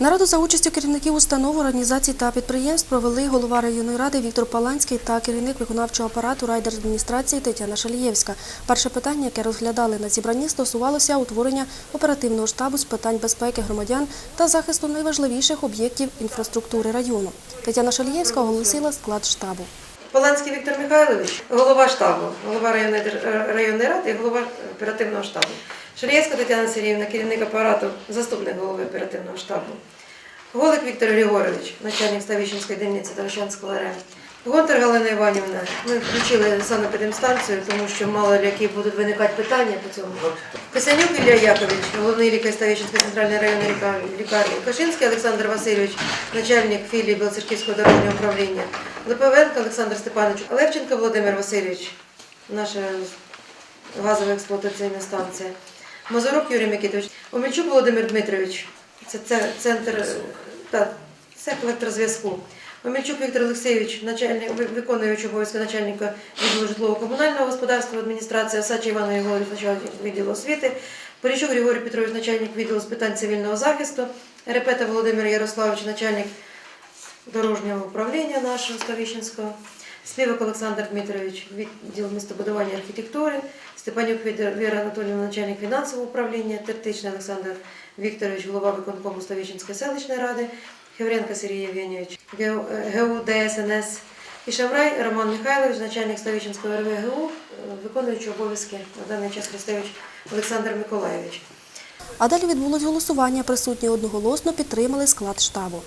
Нараду за участю керівників установ, організацій та підприємств провели голова районної ради Віктор Паланський та керівник виконавчого апарату райдержадміністрації Тетяна Шалієвська. Перше питання, яке розглядали на зібранні, стосувалося утворення оперативного штабу з питань безпеки громадян та захисту найважливіших об'єктів інфраструктури району. Тетяна Шалієвська оголосила склад штабу. Поланський Віктор Михайлович, голова штабу, голова районної ради і голова оперативного штабу. Шалієвська Тетяна Сергіївна, керівник апарату, заступник голови оперативного штабу. Голик Віктор Григорович, начальник Ставищенської дільниці Таращанського РМ. Гонтар Галина Іванівна. Ми включили санепідемстанцію, тому що мало які будуть виникати питання по цьому. Косянюк Ілля Якович, головний лікар Ставищенської центральної районної лікарні. Кашинський Олександр Васильович, начальник філії Білоцерківського дорожнього управління. Липовенко Олександр Степанович, Левченко Володимир Васильович, наша газова експлуатаційна станція. Мазурук Юрій Микитович, Омельчук Володимир Дмитрович, це, це центр та, це електрозв'язку. Омельчук Віктор Олексійович, начальник, виконуючий обов'язки начальника відділу житлово-комунального господарства адміністрації, Осадчий Іван Єгорович, начальник відділу освіти, Порічук Григорій Петрович, начальник відділу з питань цивільного захисту, Репета Володимир Ярославович, начальник дорожнього управління нашого Ставищенського, Співак Олександр Дмитрович, відділ містобудування і архітектури, Степанюк Віра Анатолійовна, начальник фінансового управління, Тертичний Олександр Вікторович, голова виконкому Ставищенської селищної ради, Хевренко Сергій Євгенійович, ГУ ДСНС і Шаврай Роман Михайлович, начальник Ставищенського РВГУ, виконуючий обов'язки на даний час Христевич Олександр Миколаєвич. А далі відбулось голосування. Присутні одноголосно підтримали склад штабу.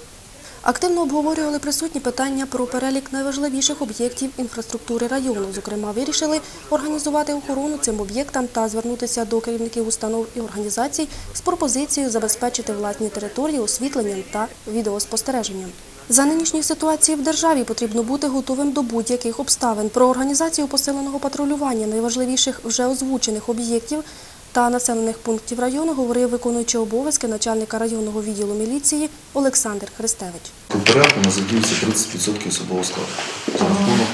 Активно обговорювали присутні питання про перелік найважливіших об'єктів інфраструктури району. Зокрема, вирішили організувати охорону цим об'єктам та звернутися до керівників установ і організацій з пропозицією забезпечити власні території освітленням та відеоспостереженням. За нинішньої ситуації в державі потрібно бути готовим до будь-яких обставин. Про організацію посиленого патрулювання найважливіших вже озвучених об'єктів та населених пунктів району говорив виконуючий обов'язки начальника районного відділу міліції Олександр Христевич. По порядку у нас задіюється 30% особового складу за рахунок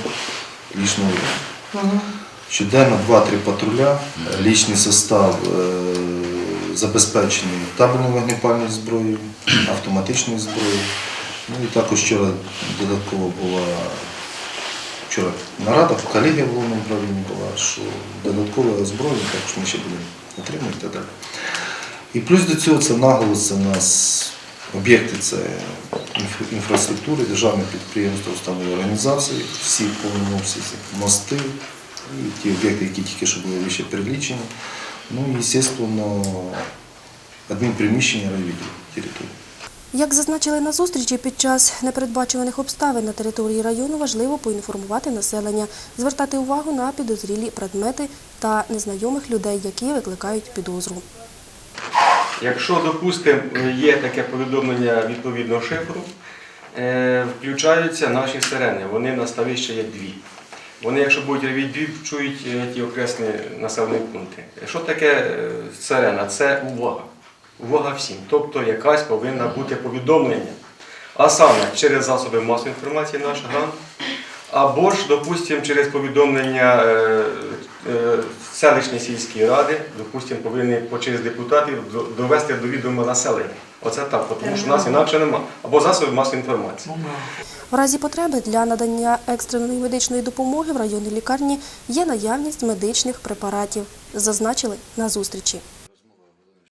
лічного війська. Щоденно 2-3 патруля, лічний состав е, забезпечений табельною вогнепальною зброєю, автоматичною зброєю. Ну і також вчора додатково була вчора нарада, колегія в головному управлінні була, що додаткове озброєння, також ми ще будемо отримувати і так далі. І плюс до цього це наголос, у нас об'єкти це інфраструктури, державні підприємства, установи організації, всі повному обсязі, мости, і ті об'єкти, які тільки що були вище перелічені. Ну і, звісно, адмінприміщення райвідділу території. Як зазначили на зустрічі, під час непередбачуваних обставин на території району важливо поінформувати населення, звертати увагу на підозрілі предмети та незнайомих людей, які викликають підозру. Якщо, допустимо, є таке повідомлення відповідного шифру, е, включаються наші сирени. Вони на ставище є дві. Вони, якщо будуть ревідбі, чують е, ті окресні населені пункти. Що таке е, сирена? Це увага. Увага всім. Тобто якась повинна бути повідомлення. А саме через засоби масової інформації наш грант, або ж, допустимо, через повідомлення е, е, селищної сільської ради, допустимо, повинні по- через депутатів довести до відома населення. Оце так, тому що нас інакше нема. Або засоби масової інформації. В разі потреби для надання екстреної медичної допомоги в районній лікарні є наявність медичних препаратів, зазначили на зустрічі.